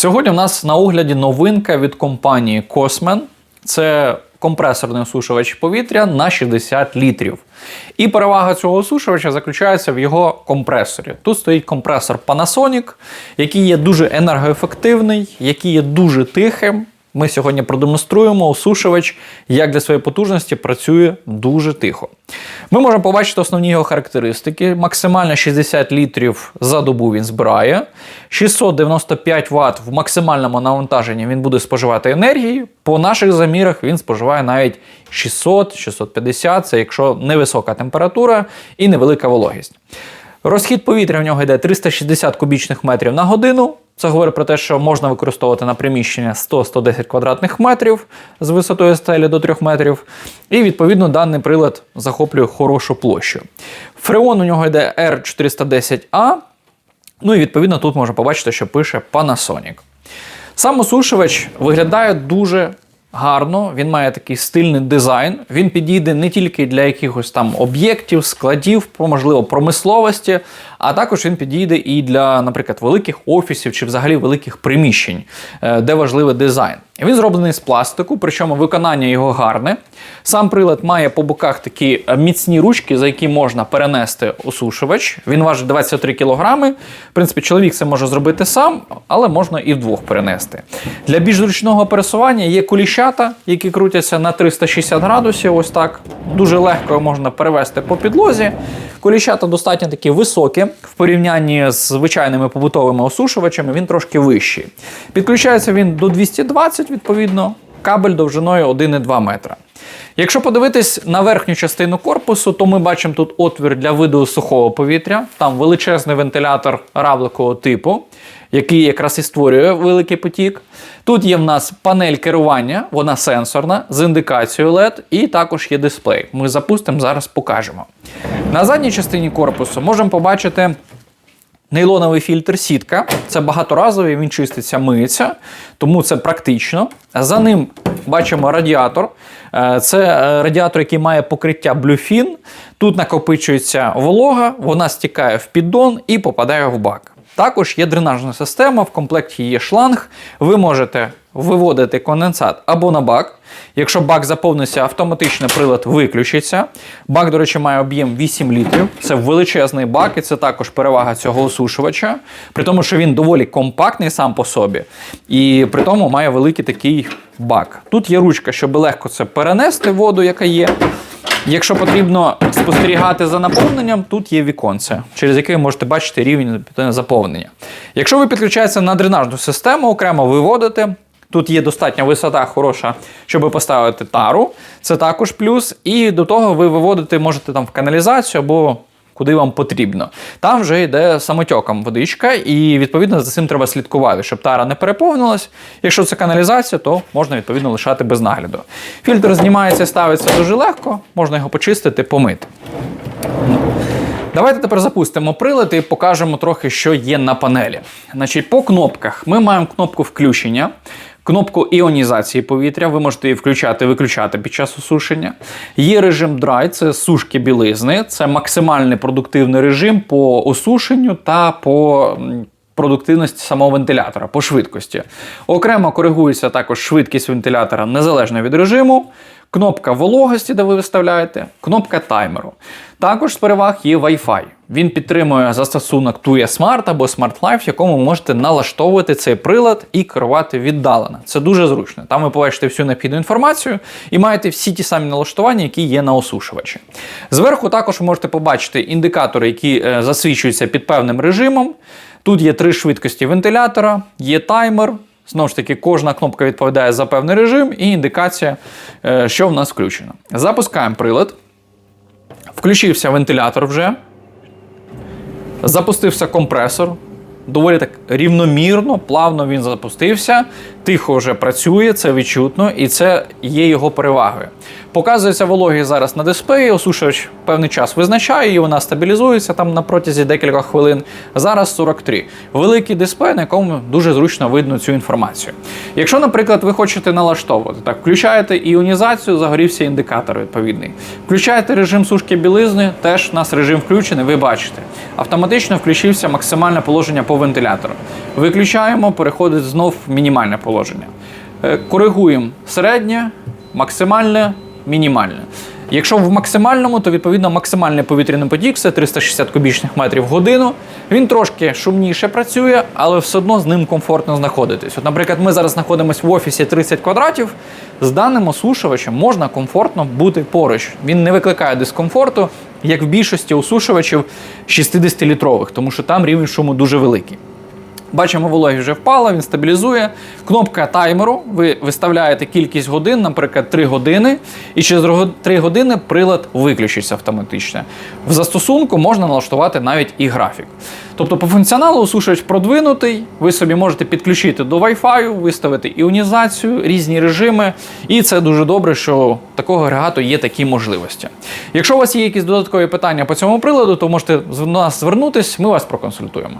Сьогодні в нас на огляді новинка від компанії Cosman. Це компресорний осушувач повітря на 60 літрів. І перевага цього осушувача заключається в його компресорі. Тут стоїть компресор Panasonic, який є дуже енергоефективний, який є дуже тихим. Ми сьогодні продемонструємо осушувач, як для своєї потужності працює дуже тихо. Ми можемо побачити основні його характеристики. Максимально 60 літрів за добу він збирає. 695 Вт в максимальному навантаженні він буде споживати енергії. По наших замірах він споживає навіть 600-650, це якщо невисока температура і невелика вологість. Розхід повітря в нього йде 360 кубічних метрів на годину. Це говорить про те, що можна використовувати на приміщення 100-110 квадратних метрів з висотою стелі до 3 метрів. І відповідно даний прилад захоплює хорошу площу. Фреон у нього йде R410A. Ну і відповідно тут можна побачити, що пише Panasonic. Сам осушувач виглядає дуже гарно, він має такий стильний дизайн. Він підійде не тільки для якихось там об'єктів, складів, можливо, промисловості, а також він підійде і для, наприклад, великих офісів чи взагалі великих приміщень, е, де важливий дизайн. Він зроблений з пластику, причому виконання його гарне. Сам прилад має по боках такі е, міцні ручки, за які можна перенести осушувач. Він важить 23 кг. В принципі, чоловік це може зробити сам, але можна і вдвох перенести. Для більш зручного пересування є куліщата, які крутяться на 360 градусів. Ось так. Дуже легко можна перевести по підлозі. Куліщата достатньо такі високі в порівнянні з звичайними побутовими осушувачами, він трошки вищий. Підключається він до 220, відповідно, кабель довжиною 1,2 метра. Якщо подивитись на верхню частину корпусу, то ми бачимо тут отвір для виду сухого повітря, там величезний вентилятор равликового типу, який якраз і створює великий потік. Тут є в нас панель керування, вона сенсорна з індикацією LED, і також є дисплей. Ми запустимо, зараз покажемо. На задній частині корпусу можемо побачити. Нейлоновий фільтр сітка. Це багаторазовий, він чиститься, миється, тому це практично. За ним бачимо радіатор. Е, Це е, радіатор, який має покриття блюфін. Тут накопичується волога, вона стікає в піддон і попадає в бак. Також є дренажна система, в комплекті є шланг. Ви можете виводити конденсат або на бак. Якщо бак заповниться, автоматично прилад виключиться. Бак, до речі, має об'єм 8 літрів. Це величезний бак, і це також перевага цього осушувача. При тому, що він доволі компактний сам по собі, і при тому має великий такий бак. Тут є ручка, щоб легко це перенести воду, яка є. Якщо потрібно спостерігати за наповненням, тут є віконце, через яке ви можете бачити рівень заповнення. Якщо ви підключаєтеся на дренажну систему, окремо виводите. Тут є достатня висота хороша, щоб поставити тару. Це також плюс. І до того ви виводити можете там в каналізацію або куди вам потрібно. Там вже йде самотьоком водичка, і відповідно за цим треба слідкувати, щоб тара не переповнилась. Якщо це каналізація, то можна відповідно лишати без нагляду. Фільтр знімається, ставиться дуже легко, можна його почистити, помити. Давайте тепер запустимо прилад і покажемо трохи, що є на панелі. Значить, По кнопках ми маємо кнопку включення, кнопку іонізації повітря. Ви можете її включати виключати під час осушення. Є режим драй, це сушки білизни, це максимальний продуктивний режим по осушенню та по. Продуктивності самого вентилятора по швидкості. Окремо коригується також швидкість вентилятора незалежно від режиму, кнопка вологості, де ви виставляєте, кнопка таймеру. Також з переваг є Wi-Fi. Він підтримує застосунок Tuya Smart або Smart Life, в якому можете налаштовувати цей прилад і керувати віддалено. Це дуже зручно. Там ви побачите всю необхідну інформацію і маєте всі ті самі налаштування, які є на осушувачі. Зверху також можете побачити індикатори, які е, засвічуються під певним режимом. Тут є три швидкості вентилятора, є таймер. Знову ж таки, кожна кнопка відповідає за певний режим і індикація, е, що в нас включено. Запускаємо прилад. Включився вентилятор вже. Запустився компресор. Доволі так рівномірно, плавно він запустився. Тихо вже працює, це відчутно, і це є його перевагою. Показується вологість зараз на дисплеї, осушувач певний час визначає, і вона стабілізується там на протязі декілька хвилин. Зараз 43. Великий дисплей, на якому дуже зручно видно цю інформацію. Якщо, наприклад, ви хочете налаштовувати, так, включаєте іонізацію, загорівся індикатор відповідний. Включаєте режим сушки білизни, теж у нас режим включений, ви бачите. Автоматично включився максимальне положення по вентилятору. Виключаємо, переходить знов мінімальне положення. Е, Коригуємо середнє, максимальне, мінімальне. Якщо в максимальному, то відповідно максимальний повітряний потік це 360 кубічних метрів в годину. Він трошки шумніше працює, але все одно з ним комфортно знаходитись. От, наприклад, ми зараз знаходимося в офісі 30 квадратів. З даним осушувачем можна комфортно бути поруч. Він не викликає дискомфорту, як в більшості осушувачів 60-літрових, тому що там рівень шуму дуже великий. Бачимо, вологість вже впала, він стабілізує. Кнопка таймеру. Ви виставляєте кількість годин, наприклад, 3 години, і через 3 години прилад виключиться автоматично. В застосунку можна налаштувати навіть і графік. Тобто, по функціоналу осушувач продвинутий, ви собі можете підключити до Wi-Fi, виставити іонізацію, різні режими. І це дуже добре, що такого агрегату є такі можливості. Якщо у вас є якісь додаткові питання по цьому приладу, то можете до нас звернутися, ми вас проконсультуємо.